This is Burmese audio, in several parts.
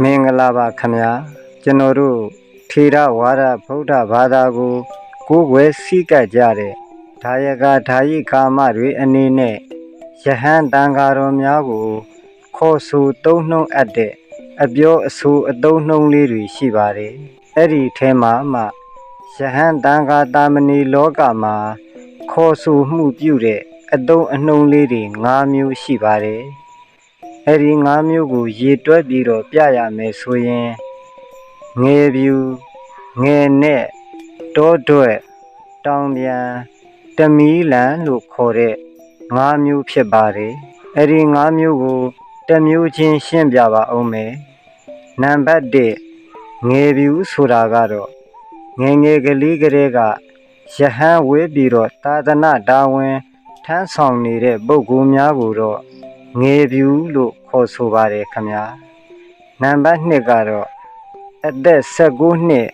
မင်္ဂလာပါခင်ဗျာကျွန်တော်တို့ထေရဝါဒဗုဒ္ဓဘာသာကိုကိုးကွယ်စည်းကပ်ကြတဲ့ဒါယကဓာယိကာမတွေအနေနဲ့ယဟန်တန်ဃာတော်များကို ခေါ်ဆိုသုံးနှုံးအပ်တဲ့အပြောအဆိုအသုံးနှုံးလေးတွေရှိပါတယ်အဲ့ဒီထဲမှာမှယဟန်တန်ဃာတာမဏေလောကမှာခေါ်ဆိုမှုပြုတဲ့အသုံးအနှုံးလေးတွေ၅မျိုးရှိပါတယ် အဲ့ဒီ၅မျိုးကို ရေတွက်ပြီးတော့ပြရမယ်ဆိုရင်ငယ်ပြူငယ်နဲ့တောတွက်တောင်ပြန်တမီးလန်လို့ခေါ်တဲ့၅မျိုးဖြစ်ပါတယ်အဲ့ဒီ၅မျိုးကိုတစ်မျိုးချင်းရှင်းပြပါအောင်မယ်နံပါတ်1ငယ်ပြူဆိုတာကတော့ငယ်ငယ်ကလေးကလေးကယဟန်ဝေးပြီးတော့သာသနာတာဝန်ထမ်းဆောင်နေတဲ့ပုဂ္ဂိုလ်များကိုတော့ ငယ်ပြူလို့ခေါ်ဆိုပါတယ်ခမညာနံပါတ်2ကတော့အသက်16နှစ်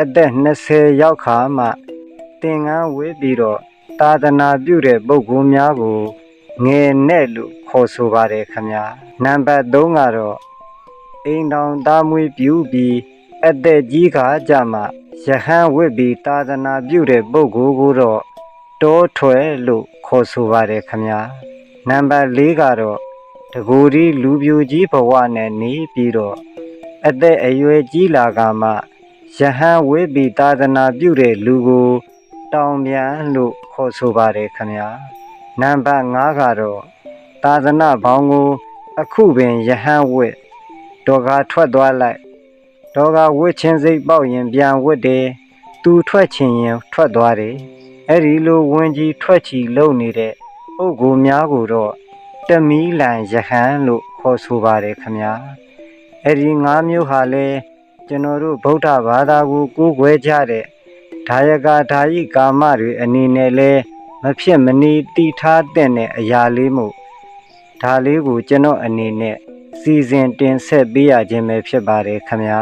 အသက်20ရောက်ခါမှသင်္ကန်းဝေးပြီးတော့သာသနာပြုတဲ့ပုဂ္ဂိုလ်များကိုငယ်နဲ့လို့ခေါ်ဆိုပါတယ်ခမညာနံပါတ်3ကတော့အိမ်တော်သားမွေးပြုပြီးအသက်ကြီးခါကြမှယဟန်ဝိပြီးသာသနာပြုတဲ့ပုဂ္ဂိုလ်ကိုတော့တောထွယ်လို့ခေါ်ဆိုပါတယ်ခမညာ နံပါတ်4ကတော့တကူဒီလူပြိုကြီးဘဝနဲ့နေပြီးတော့အသက်အရွယ်ကြီးလာကမှယဟန်ဝိပိသာသနာပြုတဲ့လူကိုတောင်ပြန်လို့ခေါ်ဆိုပါတယ်ခမညာနံပါတ်5ကတော့သာသနာဘောင်ကို အခုပင်ယဟန်ဝိဒေါကထွက်သွားလိုက်ဒေါကဝိချင်းစိတ်ပေါက်ရင်ပြန်ဝိတယ်သူထွက်ချင်ရင်ထွက်သွားတယ်အဲ့ဒီလိုဝင်ကြီးထွက်ချီလုံနေတဲ့ ပုဂ္ဂိုလ်များကိုတော့တမီးလန်ယဟန်လို့ခေါ်ဆိုပါတယ်ခမညာအဲ့ဒီ၅မျိုးဟာလဲကျွန်တော်တို့ဗုဒ္ဓဘာသာကိုကိုးကွယ်ကြတဲ့ဒါယကဓာယိကာမတွေအနေနဲ့လဲမဖြစ်မနေတီထားတဲ့အရာလေးမို့ဒါလေးကိုကျွန်တော်အနေနဲ့စီစဉ်တင်ဆက်ပေးရခြင်းပဲဖြစ်ပါတယ်ခမညာ